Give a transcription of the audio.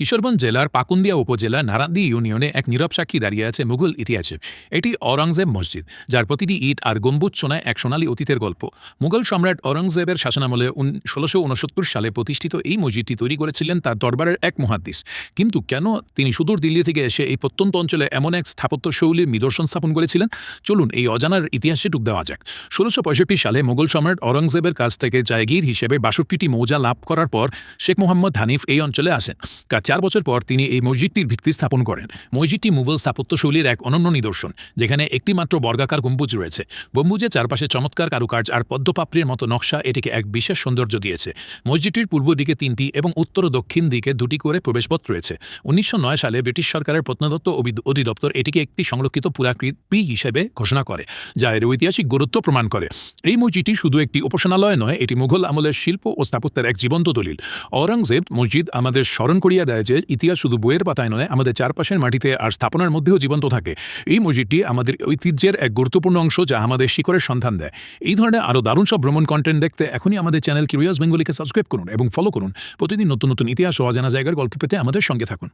কিশোরগঞ্জ জেলার পাকুন্দিয়া উপজেলা নারাদি ইউনিয়নে এক নীরব সাক্ষী দাঁড়িয়ে আছে মুঘল ইতিহাসে। এটি অরঙ্গজেব মসজিদ, যার প্রতিটি ইট আর গম্বুজ শোনায় এক সোনালী অতীতের গল্প। মুঘল সম্রাট অরঙ্গজেবের শাসনামলে ষোলোশো উনসত্তর সালে প্রতিষ্ঠিত এই মসজিদটি তৈরি করেছিলেন তার দরবারের এক মহাদ্দিস কিন্তু কেন তিনি সুদূর দিল্লি থেকে এসে এই প্রত্যন্ত অঞ্চলে এমন এক স্থাপত্য শৈলীর নিদর্শন স্থাপন করেছিলেন? চলুন এই অজানার ইতিহাসে টুক দেওয়া যাক। ষোলোশো পঁয়ষট্টি সালে মুঘল সম্রাট অরঙ্গজেবের কাছ থেকে জায়গির হিসেবে বাষট্টিটি মৌজা লাভ করার পর শেখ মোহাম্মদ হানিফ এই অঞ্চলে আসেন। কার চার বছর পর তিনি এই মসজিদটির ভিত্তি স্থাপন করেন। মসজিদটি মুঘল স্থাপত্যশৈলীর এক অনন্য নিদর্শন, যেখানে একটি মাত্র বর্গাকার গম্বুজ রয়েছে। গম্বুজের চারপাশে চমৎকার কারুকার্য আর পদ্মপাপড়ির মতো নকশা এটিকে এক বিশেষ সৌন্দর্য দিয়েছে। মসজিদটির পূর্ব দিকে তিনটি এবং উত্তর ও দক্ষিণ দিকে দুটি করে প্রবেশপথ রয়েছে। উনিশশো নয় সালে ব্রিটিশ সরকারের প্রত্নতত্ত্ব অবি- অধিদপ্তর এটিকে একটি সংরক্ষিত পুরাকৃতি হিসেবে ঘোষণা করে, যা এর ঐতিহাসিক গুরুত্ব প্রমাণ করে। এই মসজিদটি শুধু একটি উপাসনালয় নয়, এটি মুঘল আমলের শিল্প ও স্থাপত্যের এক জীবন্ত দলিল। অরঙ্গজেব মসজিদ আমাদের স্মরণ করিয়া দেয় যে ইতিহাস শুধু বইয়ের পাতায় নয়, আমাদের চারপাশের মাটিতে আর স্থাপনার মধ্যেও জীবন্ত থাকে। এই মসজিদটি আমাদের ঐতিহ্যের এক গুরুত্বপূর্ণ অংশ যা আমাদের শিখরের সন্ধান দেয়। এই ধরনের আরও দারুণ সব ভ্রমণ কন্টেন্ট দেখতে এখনই আমাদের চ্যানেল কিউরিয়াস বেঙ্গলিকে সাবস্ক্রাইব করুন এবং ফলো করুন। প্রতিদিন নতুন নতুন ইতিহাস ও অজানা জায়গার গল্প পেতে আমাদের সঙ্গে থাকুন।